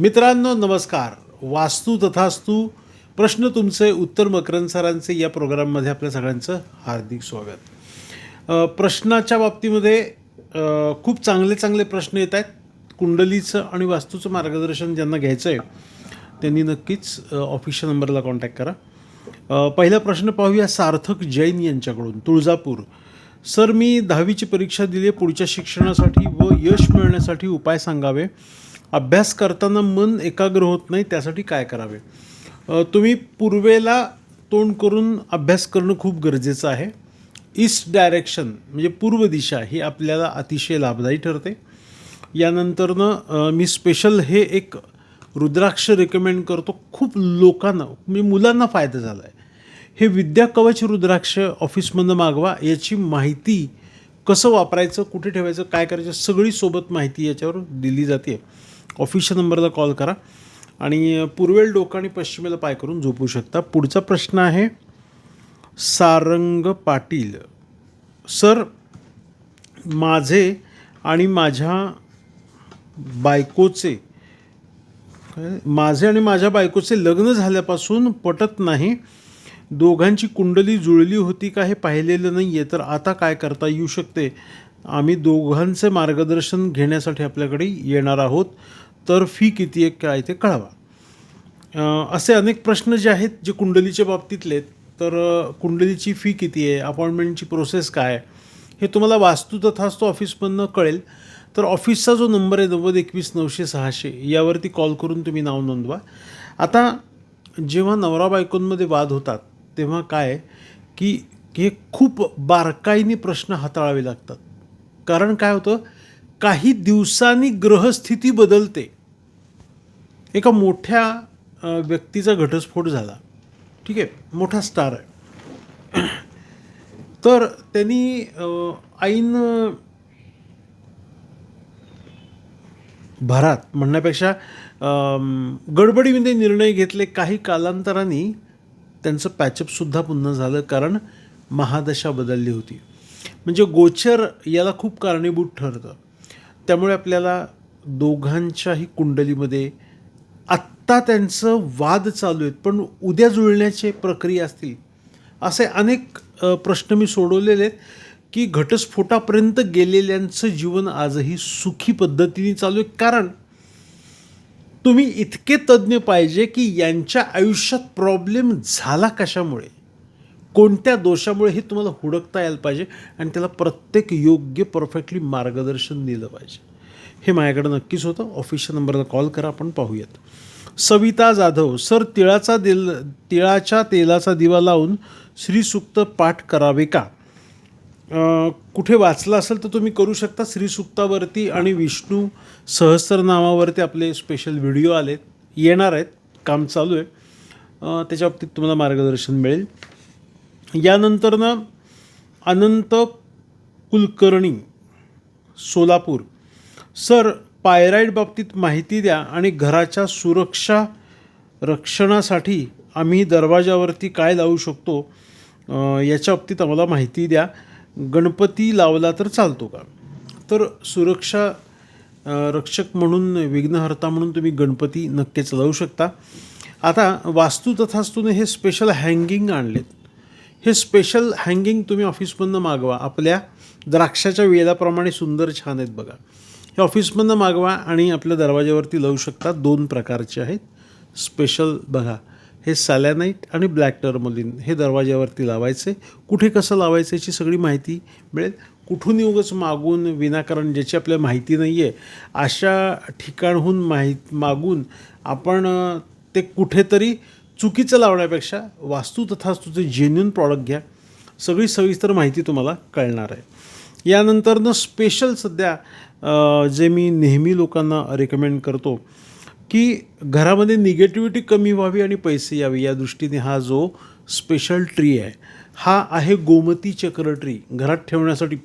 मित्रांनो नमस्कार. वास्तू तथास्तू प्रश्न तुमचे उत्तर मकरंद सरांचे या प्रोग्राममध्ये आपल्या सगळ्यांचं हार्दिक स्वागत. प्रश्नाच्या बाबतीमध्ये खूप चांगले चांगले प्रश्न येत आहेत. कुंडलीचं आणि वास्तूचं मार्गदर्शन ज्यांना घ्यायचं आहे त्यांनी नक्कीच ऑफिशियल नंबरला कॉन्टॅक्ट करा. पहिला प्रश्न पाहूया सार्थक जैन यांच्याकडून तुळजापूर. सर मी दहावीची परीक्षा दिली आहे. पुढच्या शिक्षणासाठी व यश मिळण्यासाठी उपाय सांगावे. अभ्यास करताना मन एकाग्र होत नाही त्यासाठी काय करावे? तुम्ही पूर्वेला तोंड करून अभ्यास करणं खूप गरजेचं आहे. ईस्ट डायरेक्शन म्हणजे पूर्व दिशा ही आपल्याला अतिशय लाभदायी ठरते. यानंतरनं मी स्पेशल हे एक रुद्राक्ष रेकमेंड करतो. खूप लोकांना म्हणजे मुलांना फायदा झाला आहे हे विद्या कवच रुद्राक्ष ऑफिसमधनं मागवा याची माहिती कसं वापरायचं कुठे ठेवायचं काय करायचं सगळी सोबत माहिती याच्यावर दिली जाते. ऑफिशियल नंबरला कॉल करा. आणि पूर्वेल डोकं आणि पश्चिमेला पाय करून झोपू शकता. पुढचा प्रश्न आहे सारंग पाटील. सर माझे आणि माझ्या बायकोचे माझे आणि माझ्या बायकोचे लग्न झाल्यापासून पटत नाही. दोघांची कुंडली जुळली होती का हे पाहिलेलं नाही आहे तर आता काय करता येऊ शकते? आम्ही दोघांचे मार्गदर्शन घेण्यासाठी आपल्याकडे येणार आहोत. तर फी किती आहे काय ते कळवा. असे अनेक प्रश्न जे आहेत जे कुंडलीच्या बाबतीतले तर कुंडलीची फी किती आहे अपॉइंटमेंटची प्रोसेस काय आहे, हे तुम्हाला वास्तू तथास्तू ऑफिसमधनं कळेल. तर ऑफिसचा जो नंबर आहे नव्वद एकवीस नऊशे सहाशे यावरती कॉल करून तुम्ही नाव नोंदवा. आता जेव्हा नवरा बायकोंमध्ये वाद होतात तेव्हा काय की हे खूप बारकाईने प्रश्न हाताळावे लागतात. कारण काय होतं? काही दिवसांनी ग्रहस्थिती बदलते. एका मोठ्या व्यक्तीचा घटस्फोट झाला. ठीक आहे? मोठा स्टार आहे. तर त्यांनी ऐन भरात म्हणण्यापेक्षा गडबडीमध्ये निर्णय घेतले काही कालांतराने त्यांचं पॅचअपसुद्धा पुन्हा झालं कारण महादशा बदलली होती. म्हणजे गोचर याला खूप कारणीभूत ठरतं. त्यामुळे आपल्याला दोघांच्याही कुंडलीमध्ये आत्ता त्यांचं वाद चालू आहेत पण उद्या जुळण्याचे प्रक्रिया असतील. असे अनेक प्रश्न मी सोडवलेले आहेत की घटस्फोटापर्यंत गेलेल्यांचं जीवन आजही सुखी पद्धतीने चालू आहे. कारण तुम्ही इतके तज्ज्ञ पाहिजे की यांच्या आयुष्यात प्रॉब्लेम झाला कशामुळे? कोणत्या दोषामुळे हे तुम्हाला हुडकता यायला पाहिजे आणि त्याला प्रत्येक योग्य परफेक्टली मार्गदर्शन दिलं पाहिजे. हे माझ्याकडे नक्कीच होतं. ऑफिसच्या नंबरला कॉल करा आपण पाहूयात. सविता जाधव सर तिळाचा दिल तिळाच्या तेलाचा दिवा लावून श्रीसुक्त पाठ करावे का? कुठे वाचलं असेल तर तुम्ही करू शकता. श्रीसुक्तावरती आणि विष्णू सहस्रनामावरती आपले स्पेशल व्हिडिओ आलेत. येणार आहेत. काम चालू आहे. त्याच्या बाबतीत तुम्हाला मार्गदर्शन मिळेल. यानंतरनं अनंत कुलकर्णी सोलापूर. सर पायराईड बाबतीत माहिती द्या आणि घराच्या सुरक्षा रक्षणासाठी आम्ही दरवाजावरती काय लावू शकतो याच्या बाबतीत आम्हाला माहिती द्या. गणपती लावला तर चालतो का? तर सुरक्षा रक्षक म्हणून विघ्नहर्ता म्हणून तुम्ही गणपती नक्कीच लावू शकता. आता वास्तू तथास्तूने हे स्पेशल हँगिंग आणलेत. हे स्पेशल हँगिंग तुम्ही ऑफिसमधनं मागवा. आपल्या द्राक्षाच्या वेलाप्रमाणे सुंदर छान आहेत बघा. हे ऑफिसमधनं मागवा आणि आपल्या दरवाज्यावरती लावू शकता दोन प्रकारचे आहेत. स्पेशल बघा हे सॅलॅनाईट आणि ब्लॅक टर्मलिन हे दरवाज्यावरती लावायचे. कुठे कसं लावायचं याची सगळी माहिती मिळेल. कुठून उगच मागून विनाकारण ज्याची आपल्याला माहिती नाही आहे अशा ठिकाणहून माहीत मागून आपण ते कुठेतरी चुकीचं लावण्यापेक्षा वास्तू तथास्तूचे जेन्युन प्रॉडक्ट घ्या. सगळी सविस्तर माहिती तुम्हाला कळणार आहे. यानंतरनं स्पेशल सध्या जे मी नेहमी लोकांना रेकमेंड करतो की घरामध्ये निगेटिव्हिटी कमी व्हावी आणि पैसे यावे. या दृष्टीने हा जो स्पेशल ट्री आहे हा आहे गोमती चक्र ट्री घरात ठेवण्यासाठी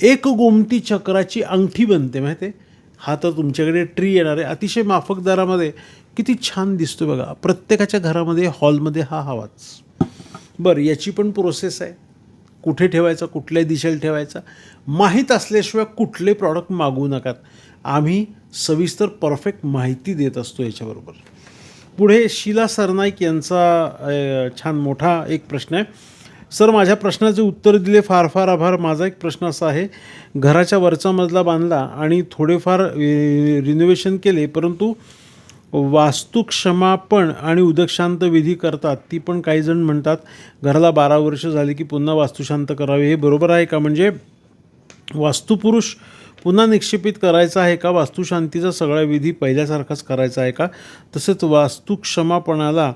एक गोमती चक्राची अंगठी बनते माहिती आहे? हा तर तुमच्याकडे ट्री येणार आहे. अतिशय माफक दरामध्ये किती छान दिसतो बघा. प्रत्येकाच्या घरामध्ये हॉलमध्ये हा हवाच. बरं याची पण प्रोसेस आहे. कुठे ठेवायचा कुठल्या दिशेला ठेवायचा माहीत असल्याशिवाय कुठले प्रॉडक्ट मागवू नकात. आम्ही सविस्तर परफेक्ट माहिती देत असतो याच्याबरोबर. पुढे शीला सरनाईक यांचा छान मोठा एक प्रश्न आहे. सर माझ्या प्रश्नाचे उत्तर दिले फार फार आभार. माझा एक प्रश्न असा आहे. घराच्या वरचा मजला बांधला आणि थोडेफार रिनोव्हेशन केले परंतु वास्तुक्षमापण आणि उदकशांत विधी करतात. ती पण काही जण म्हणतात घराला बारा वर्ष झाली की पुन्हा वास्तुशांत करावे. हे बरोबर आहे का? म्हणजे वास्तुपुरुष पुन्हा निक्षेपित करायचा आहे का? वास्तुशांतीचा सगळा विधी पहिल्यासारखाच करायचा आहे का? तसेच वास्तुक्षमापणाला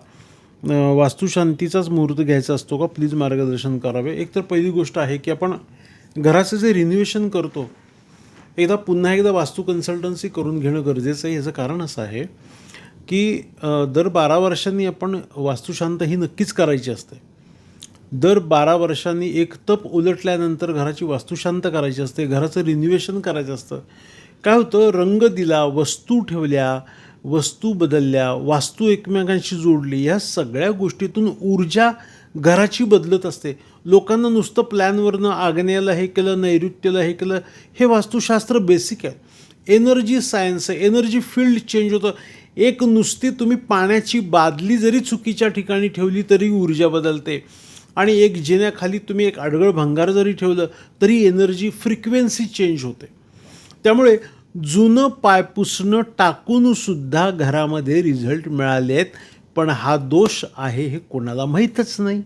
वास्तुशांतीचाच मुहूर्त घ्यायचा असतो का? प्लीज मार्गदर्शन करावे. एक तर पहिली गोष्ट आहे की आपण घराचं जे रिन्युएशन करतो एकदा पुन्हा एकदा वास्तू कन्सल्टन्सी करून घेणं गरजेचं आहे. याचं कारण असं आहे की दर बारा वर्षांनी आपण वास्तुशांत ही नक्कीच करायची असते. दर बारा वर्षांनी एक तप उलटल्यानंतर घराची वास्तुशांत करायची असते घराचं रिन्युएशन करायचं असतं. काय होतं? रंग दिला वस्तू ठेवल्या वस्तू बदलल्या वास्तू एकमेकांशी जोडली ह्या सगळ्या गोष्टीतून ऊर्जा घराची बदलत असते. लोकांना नुसतं प्लॅनवरनं आग्नेयाला हे केलं नैऋत्यला हे केलं हे वास्तुशास्त्र बेसिक आहे. एनर्जी सायन्स आहे. एनर्जी फील्ड चेंज होतं. एक नुसती तुम्ही पाण्याची बादली जरी चुकीच्या ठिकाणी ठेवली तरी ऊर्जा बदलते. आणि एक जिन्याखाली तुम्ही एक अडगळ भंगार जरी ठेवलं तरी एनर्जी फ्रिक्वेन्सी चेंज होते. त्यामुळे जुनं पाय पुसणं घरामध्ये रिझल्ट मिळाले आहेत. पण हा दोष आहे हे कोणाला माहीतच नाही.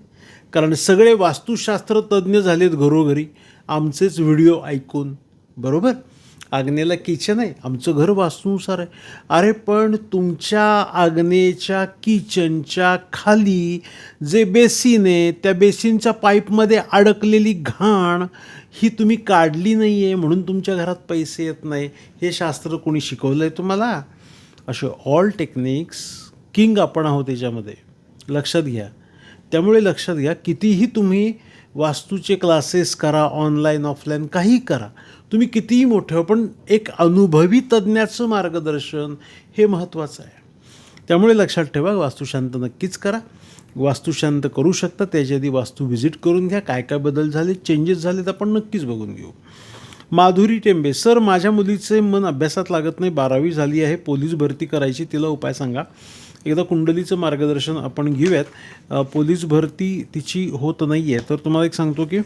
कारण सगळे वास्तुशास्त्र तज्ज्ञ झालेत घरोघरी. आमचेच व्हिडिओ ऐकून. बरोबर? आग्नेला किचन आहे. आमचं घर वास्तूनुसार आहे. अरे पण तुमच्या आग्नेच्या किचनच्या खाली जे बेसिन आहे त्या बेसिनच्या पाईपमध्ये अडकलेली घाण ही तुम्ही काढली नाही आहे म्हणून तुमच्या घरात पैसे येत नाही. हे शास्त्र कोणी शिकवलं आहे तुम्हाला? असे ऑल टेक्निक्स किंग आपण आहोत त्याच्यामध्ये लक्षात घ्या. त्यामुळे लक्षात घ्या कितीही तुम्ही वास्तूचे क्लासेस करा ऑनलाईन ऑफलाईन काही करा. तुम्ही कितीही मोठं हो, पण एक अनुभवी तज्ज्ञाचं मार्गदर्शन हे महत्त्वाचं आहे. त्यामुळे लक्षात ठेवा वास्तुशांत नक्कीच करा. वास्तुशांत करू शकता त्याच्या आधी वास्तू व्हिजिट करून घ्या. काय काय बदल झाले चेंजेस झाले तर आपण नक्कीच बघून घेऊ. माधुरी टेंबे सर माझ्या मुलीचे मन अभ्यासात लागत नाही बारावी झाली आहे पोलीस भरती करायची तिला उपाय सांगा. एकदा कुंडलीचं मार्गदर्शन आपण घेऊयात. पोलीस भरती तिची होत नाही आहे तर तुम्हाला एक सांगतो की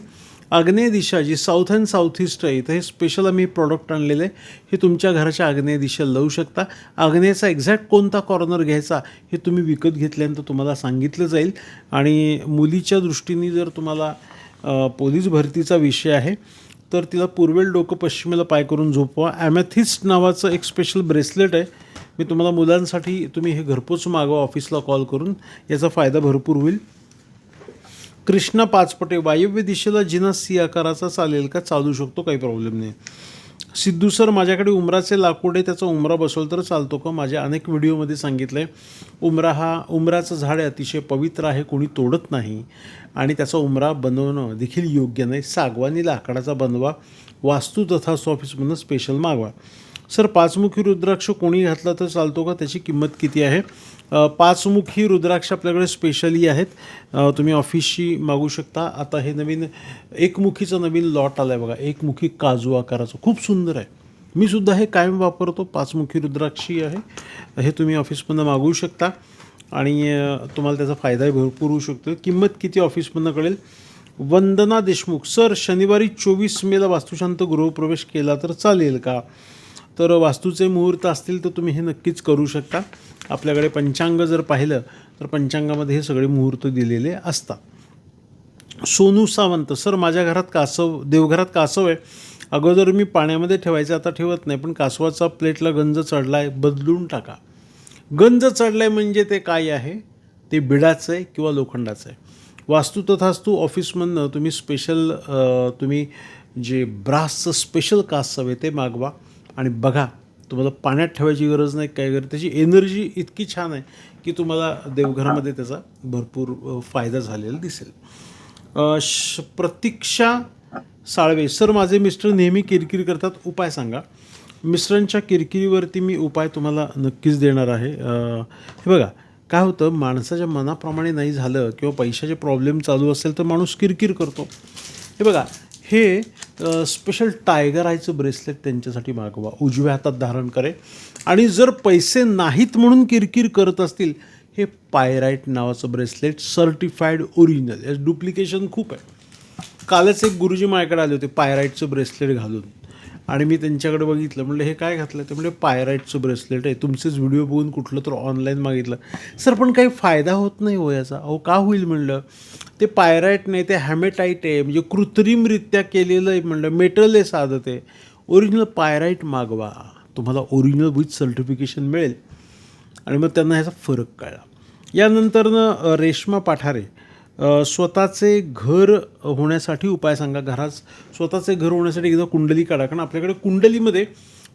आग्नेय दिशा जी साऊथ अँड साऊथ ईस्ट आहे इथं हे स्पेशल आम्ही प्रॉडक्ट आणलेलं आहे. हे तुमच्या घराच्या आग्नेय दिशेला लावू शकता. आग्नेयचा एक्झॅक्ट कोणता कॉर्नर घ्यायचा हे तुम्ही विकत घेतल्यानंतर तुम्हाला सांगितलं जाईल. आणि मुलीच्या दृष्टीने जर तुम्हाला पोलीस भरतीचा विषय आहे तर तिला पूर्वेल डोकं पश्चिमेला पाय करून झोपवा. ॲमॅथिस्ट नावाचं एक स्पेशल ब्रेसलेट आहे. मी तुम्हाला मुलांसाठी तुम्ही हे घरपोच मागवा ऑफिसला कॉल करून. याचा फायदा भरपूर होईल. कृष्णा पाचपटे वायव्य दिशेला जिना सी आकाराचा चालेल का? चालू शकतो काही प्रॉब्लेम नाही. सिद्धू सर माझ्याकडे उमराचे लाकूड आहे त्याचा उमरा बसवलं तर चालतो का? माझ्या अनेक व्हिडिओमध्ये सांगितलं आहे उमरा हा उमराचं झाड अतिशय पवित्र आहे कोणी तोडत नाही. आणि त्याचा उमरा बनवणं देखील योग्य नाही. सागवानी लाकडाचा बनवा वास्तू तथा ऑफिसमधून स्पेशल मागवा. सर पाचमुखी रुद्राक्ष कोणी घातला तर चालतो का? त्याची किंमत किती आहे? पाचमुखी रुद्राक्ष आपल्याकडे स्पेशली आहेत. तुम्ही ऑफिसशी मागू शकता. आता हे नवीन एकमुखीचं नवीन लॉट आलं आहे बघा. एकमुखी काजू आकाराचं. खूप सुंदर आहे. मी सुद्धा हे कायम वापरतो. पाचमुखी रुद्राक्षी आहे. हे तुम्ही ऑफिसमधनं मागवू शकता. आणि तुम्हाला त्याचा फायदाही भरपूर होऊ शकतो. किंमत किती ऑफिसमधनं कळेल? वंदना देशमुख. सर शनिवारी चोवीस मेला वास्तुशांत गृहप्रवेश केला तर चालेल का? तर वास्तूचे मुहूर्त असतील तर तुम्ही हे नक्कीच करू शकता. आपल्याकडे पंचांग जर पाहिलं तर पंचांगामध्ये हे सगळे मुहूर्त दिलेले असतात. सोनू सावंत सर माझ्या घरात कासव देवघरात कासव आहे. अगोदर मी पाण्यामध्ये ठेवायचं आता ठेवत नाही पण कासवाचा प्लेटला गंज चढला आहे बदलून टाका. गंज चढला आहे म्हणजे ते काय आहे? ते बिडाचं आहे किंवा लोखंडाचं आहे. वास्तू तथास्तू ऑफिसमधनं तुम्ही स्पेशल तुम्ही जे ब्रासचं स्पेशल कासव आहे ते मागवा. आणि बघा तुम्हाला पाण्यात ठेवायची गरज नाही काय गरज त्याची एनर्जी इतकी छान आहे की तुम्हाला देवघरामध्ये त्याचा भरपूर फायदा झालेला दिसेल. श प्रतीक्षा साळवे सर माझे मिस्टर नेहमी किरकिर करतात. उपाय सांगा. मिस्टरांच्या किरकिरीवरती मी उपाय तुम्हाला नक्कीच देणार आहे. हे बघा काय होतं माणसाच्या मनाप्रमाणे नाही झालं किंवा पैशाचे प्रॉब्लेम चालू असेल तर माणूस किरकिर करतो. हे बघा हे स्पेशल टायगर आयचं ब्रेसलेट त्यांच्यासाठी मागवा. उजव्या हातात धारण करे. आणि जर पैसे नाहीत म्हणून किरकिर करत असतील हे पायराईट नावाचं ब्रेसलेट सर्टिफाईड ओरिजिनल याचं डुप्लिकेशन खूप आहे. कालच एक गुरुजी माझ्याकडे आले होते पायराईटचं ब्रेसलेट घालून. आणि मी त्यांच्याकडे बघितलं म्हणलं हे काय घातलं ते म्हणजे पायराईटचं ब्रेसलेट आहे. तुमचेच व्हिडिओ बघून कुठलं तर ऑनलाईन मागितलं. सर पण काही फायदा होत नाही हो याचा. अहो का होईल? म्हणलं. ते पायराईट नाही ते हॅमेटाईट आहे. म्हणजे कृत्रिमरित्या केलेलं आहे. म्हणलं मेटल आहे साधं ते. ओरिजिनल पायराईट मागवा. तुम्हाला ओरिजिनल विथ सर्टिफिकेशन मिळेल. आणि मग त्यांना ह्याचा फरक कळला. यानंतरनं रेश्मा पाठारे स्वतःचे घर होण्यासाठी उपाय सांगा. घरात स्वतःचे घर होण्यासाठी एकदा कुंडली काढा. कारण आपल्याकडे कुंडलीमध्ये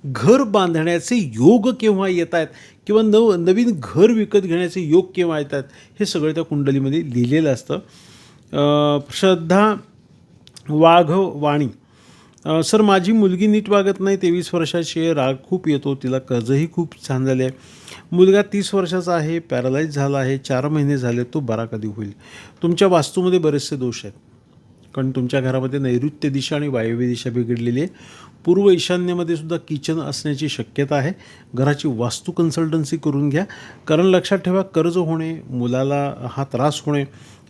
घर बांधण्याचे योग केव्हा येत आहेत किंवा नव नवीन घर विकत घेण्याचे योग केव्हा येत आहेत हे सगळं त्या कुंडलीमध्ये लिहिलेलं असतं. श्रद्धा वाघ वाणी. सर माझी मुलगी नीट वागत नाही तेवीस वर्षाची आहे राग खूप येतो तिला कर्जही खूप छान झाले आहे. मुलगा तीस वर्षाचा आहे पॅरालाइज झाला आहे चार महिने झाले तो बरा कधी होईल? तुमच्या वास्तूमध्ये बरेचसे दोष आहेत. कारण तुमच्या घरामध्ये नैऋत्य दिशा आणि वायव्य दिशा बिघडलेली आहे. पूर्व ईशान्येमध्ये सुद्धा किचन असण्याची शक्यता आहे. घराची वास्तू कन्सल्टन्सी करून घ्या. कारण लक्षात ठेवा कर्ज होणे मुलाला हा त्रास होणे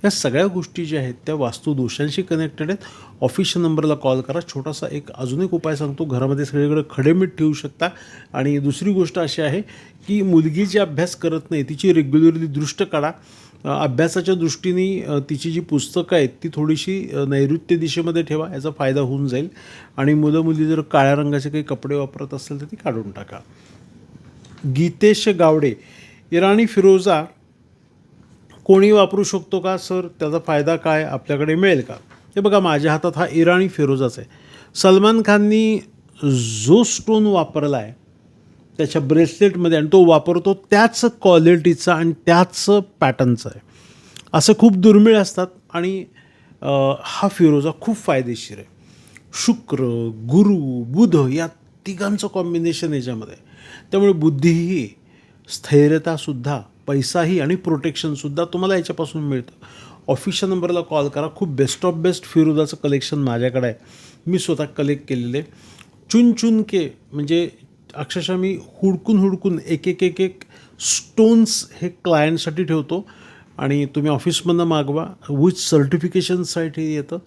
या सगळ्या गोष्टी ज्या आहेत त्या वास्तू दोषांशी कनेक्टेड आहेत. ऑफिशियल नंबरला कॉल करा. छोटासा एक अजून एक उपाय सांगतो. घरामध्ये सगळीकडे खडेमीठ ठेवू शकता. आणि दुसरी गोष्ट अशी आहे की मुलगी जी अभ्यास करत नाही तिची रेग्युलरली दृष्ट काढा. अभ्यासाच्या दृष्टीने तिची जी पुस्तकं आहेत ती थोडीशी नैऋत्य दिशेमध्ये ठेवा याचा फायदा होऊन जाईल. आणि मुलं मुली जर काळ्या रंगाचे काही कपडे वापरत असेल तर ती काढून टाका. गीतेश गावडे इराणी फिरोजा कोणी वापरू शकतो का सर? त्याचा फायदा काय? आपल्याकडे मिळेल का? हे बघा माझ्या हातात हा इराणी फिरोजाच आहे. सलमान खाननी जो स्टोन वापरला आहे त्याच्या ब्रेसलेटमध्ये आणि तो वापरतो त्याच क्वालिटीचा आणि त्याच पॅटर्नचा आहे. असं खूप दुर्मिळ असतात आणि हा फिरोजा खूप फायदेशीर आहे. शुक्र गुरु बुध या तिघांचं कॉम्बिनेशन याच्यामध्ये आहे. त्यामुळे बुद्धीही स्थैर्यतासुद्धा पैसाही आणि प्रोटेक्शनसुद्धा तुम्हाला याच्यापासून मिळतं. ऑफिसच्या नंबरला कॉल करा. खूप बेस्ट ऑफ बेस्ट फिरोजाचं कलेक्शन माझ्याकडे आहे. मी स्वतः कलेक्ट केलेले. चुन चुन के म्हणजे अक्षरशः मी हुडकून हुडकून एक एक एक एक स्टोन्स हे क्लायंटसाठी ठेवतो. आणि तुम्ही ऑफिसमधनं मागवा. विथ सर्टिफिकेशनसाठी येतं.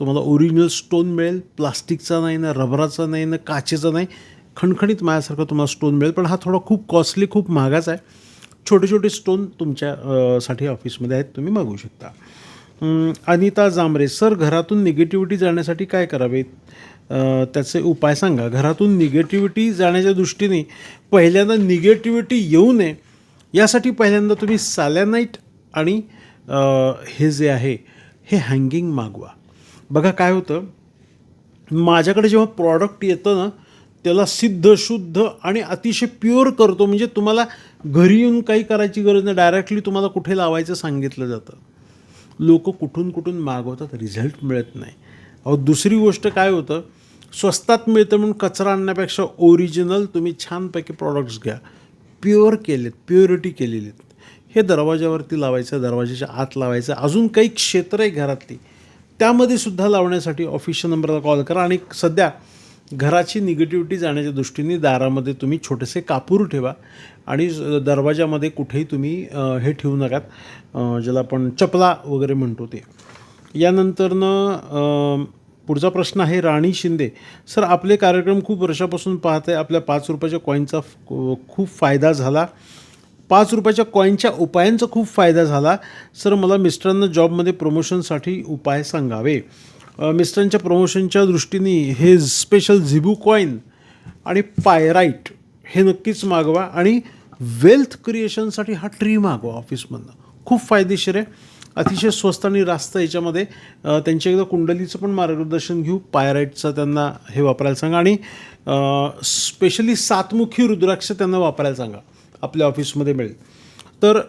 तुम्हाला ओरिजिनल स्टोन मिळेल. प्लास्टिकचा नाही ना रबराचा नाही ना काचेचा नाही. खणखणीत माझ्यासारखा तुम्हाला स्टोन मिळेल. पण हा थोडा खूप कॉस्टली खूप महागाचा आहे. छोटे छोटे स्टोन तुमच्या साठी ऑफिसमध्ये आहेत. तुम्ही मागवू शकता. अनिता जांभरे सर घरातून निगेटिव्हिटी जाण्यासाठी काय करावे? त्याचे उपाय सांगा. घरातून निगेटिव्हिटी जाण्याच्या दृष्टीने पहिल्यांदा निगेटिव्हिटी येऊ नये यासाठी पहिल्यांदा तुम्ही सॅलॅनाईट आणि हे जे आहे हे हँगिंग मागवा. बघा काय होतं. माझ्याकडे जेव्हा प्रॉडक्ट येतं ना त्याला सिद्ध शुद्ध आणि अतिशय प्युअर करतो. म्हणजे तुम्हाला घरी येऊन काही करायची गरज नाही. डायरेक्टली तुम्हाला कुठे लावायचं सांगितलं जातं. लोक कुठून कुठून मागवतात रिझल्ट मिळत नाही. अहो दुसरी गोष्ट काय होतं? स्वस्तात मिळतं म्हणून कचरा आणण्यापेक्षा ओरिजिनल तुम्ही छानपैकी प्रॉडक्ट्स घ्या. प्युअर केलेत प्युरिटी केलेली आहेत हे दरवाजावरती लावायचं दरवाजाच्या आत लावायचं अजून काही क्षेत्र आहे घरातली. त्यामध्ये सुद्धा लावण्यासाठी ऑफिशियल नंबरला कॉल करा आणि सध्या घराची निगेटिव्हिटी जाण्याच्या दृष्टीने दारामध्ये तुम्ही छोटेसे कापूर ठेवा आणि दरवाजामध्ये कुठेही तुम्ही हे ठेवू नकात ज्याला आपण चपला वगैरे म्हणतो ते. यानंतरनं पुढचा प्रश्न आहे राणी शिंदे. सर आपले कार्यक्रम खूप वर्षापासून पाहत आहे आपल्या पाच रुपयाच्या कॉईनचा खूप फायदा झाला. पाच रुपयाच्या कॉईनच्या उपायांचा खूप फायदा झाला. सर मला मिस्टरांना जॉबमध्ये प्रमोशनसाठी उपाय सांगावे. मिस्टरांच्या प्रमोशनच्या दृष्टीने हे स्पेशल झिबू कॉईन आणि पायराईट हे नक्कीच मागवा आणि वेल्थ क्रिएशनसाठी हा ट्री मागवा ऑफिसमधनं खूप फायदेशीर आहे. अतिशय स्वस्त आणि रास्त याच्यामध्ये त्यांच्या एकदा कुंडलीचं पण मार्गदर्शन घेऊ पायराईटचं त्यांना हे वापरायला सांगा आणि स्पेशली सातमुखी रुद्राक्ष त्यांना वापरायला सांगा आपल्या ऑफिसमध्ये मिळेल. तर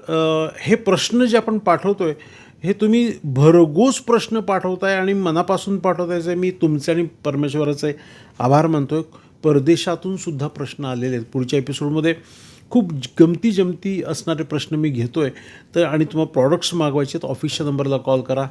हे प्रश्न जे आपण पाठवतो आहे हे तुम्ही भरघोस प्रश्न पाठवताय आणि मनापासून पाठवतायचे मी तुमचे आणि परमेश्वराचे आभार मानतोय. परदेशातून सुद्धा प्रश्न आलेले आहेत पुढच्या एपिसोडमध्ये खूप गमती जमती असणारे प्रश्न मी घेतो आहे तर आणि तुम्हाला प्रॉडक्ट्स मागवायचे तर ऑफिसच्या नंबरला कॉल करा.